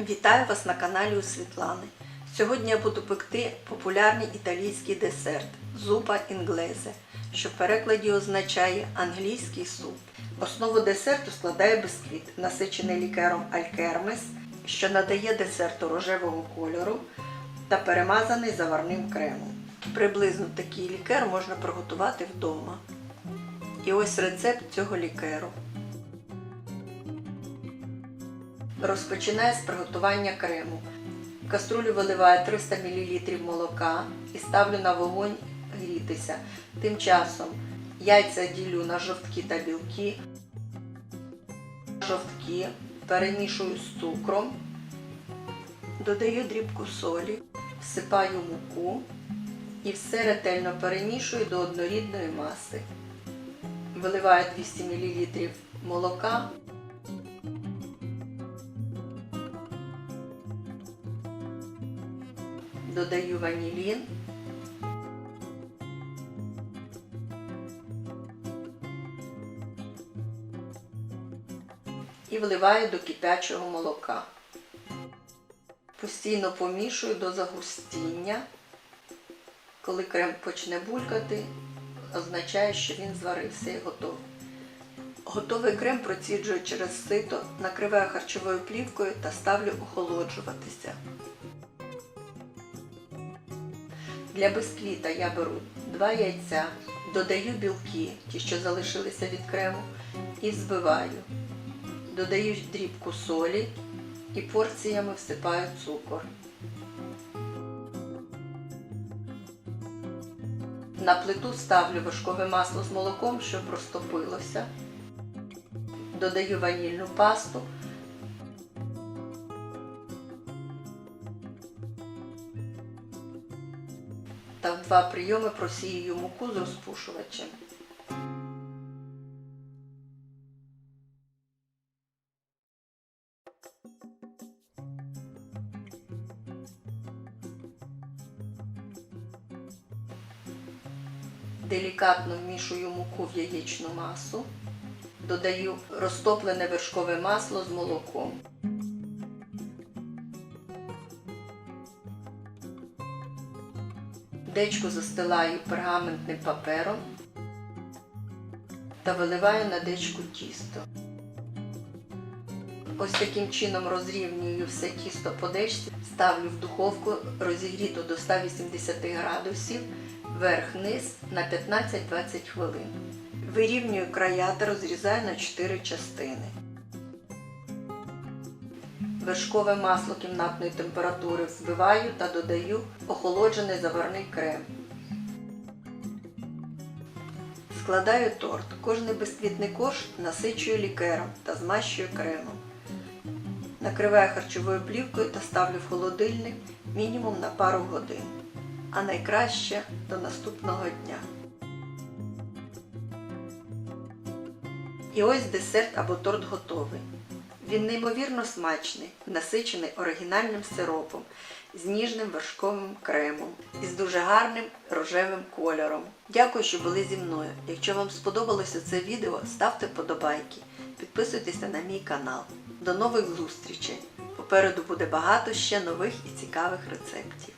Вітаю вас на каналі у Світлани. Сьогодні я буду пекти популярний італійський десерт зупа інглезе, що в перекладі означає англійський суп. Основу десерту складає бисквіт, насичений лікером алькермес, що надає десерту рожевого кольору та перемазаний заварним кремом. Приблизно такий лікер можна приготувати вдома. І ось рецепт цього лікеру. Розпочинаю з приготування крему. В каструлю виливаю 300 мл молока і ставлю на вогонь грітися. Тим часом яйця ділю на жовтки та білки. Жовтки перемішую з цукром, додаю дрібку солі, всипаю муку і все ретельно перемішую до однорідної маси. Виливаю 200 мл молока. Додаю ванілін. І вливаю до кипячого молока. Постійно помішую до загустіння. Коли крем почне булькати, означає, що він зварився і готовий. Готовий крем проціджую через сито, накриваю харчовою плівкою та ставлю охолоджуватися. Для бисквіта я беру 2 яйця, додаю білки, ті, що залишилися від крему, і збиваю. Додаю дрібку солі і порціями всипаю цукор. На плиту ставлю вершкове масло з молоком, щоб розтопилося. Додаю ванільну пасту. Та в два прийоми просіюю муку з розпушувачем. Делікатно вмішую муку в яєчну масу, додаю розтоплене вершкове масло з молоком. Дечку застилаю пергаментним папером та виливаю на дечку тісто. Ось таким чином розрівнюю все тісто по дечці, ставлю в духовку розігріту до 180 градусів, верх-низ на 15-20 хвилин. Вирівнюю края та розрізаю на 4 частини. Вершкове масло кімнатної температури взбиваю та додаю охолоджений заварний крем. Складаю торт. Кожний бисквітний корж насичую лікером та змащую кремом. Накриваю харчовою плівкою та ставлю в холодильник мінімум на пару годин, а найкраще до наступного дня. І ось десерт або торт готовий. Він неймовірно смачний, насичений оригінальним сиропом, з ніжним вершковим кремом і з дуже гарним рожевим кольором. Дякую, що були зі мною. Якщо вам сподобалося це відео, ставте вподобайки, підписуйтеся на мій канал. До нових зустрічей! Попереду буде багато ще нових і цікавих рецептів.